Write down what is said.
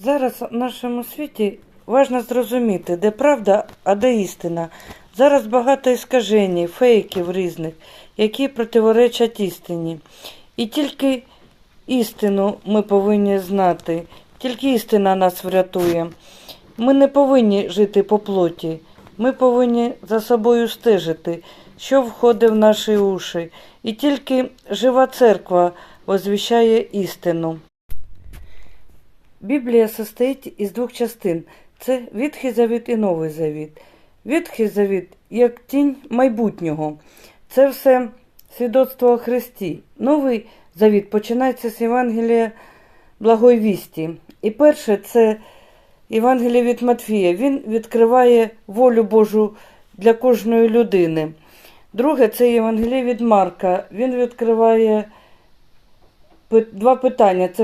Зараз в нашому світі важливо зрозуміти, де правда, а де істина. Зараз багато іскажень, фейків різних, які противоречать істині. І тільки істину ми повинні знати, тільки істина нас врятує. Ми не повинні жити по плоті, ми повинні за собою стежити, що входить в наші уші. І тільки жива церква возвіщає істину. Біблія состоїть із двох частин: це Ветхий Завіт і Новий Завіт. Ветхий Завіт як тінь майбутнього. Це все свідоцтво о Христі. Новий Завіт починається з Євангелія Благої Вісті. І перше це Євангеліє від Матфія. Він відкриває волю Божу для кожної людини. Друге це Євангеліє від Марка. Він відкриває два питання: це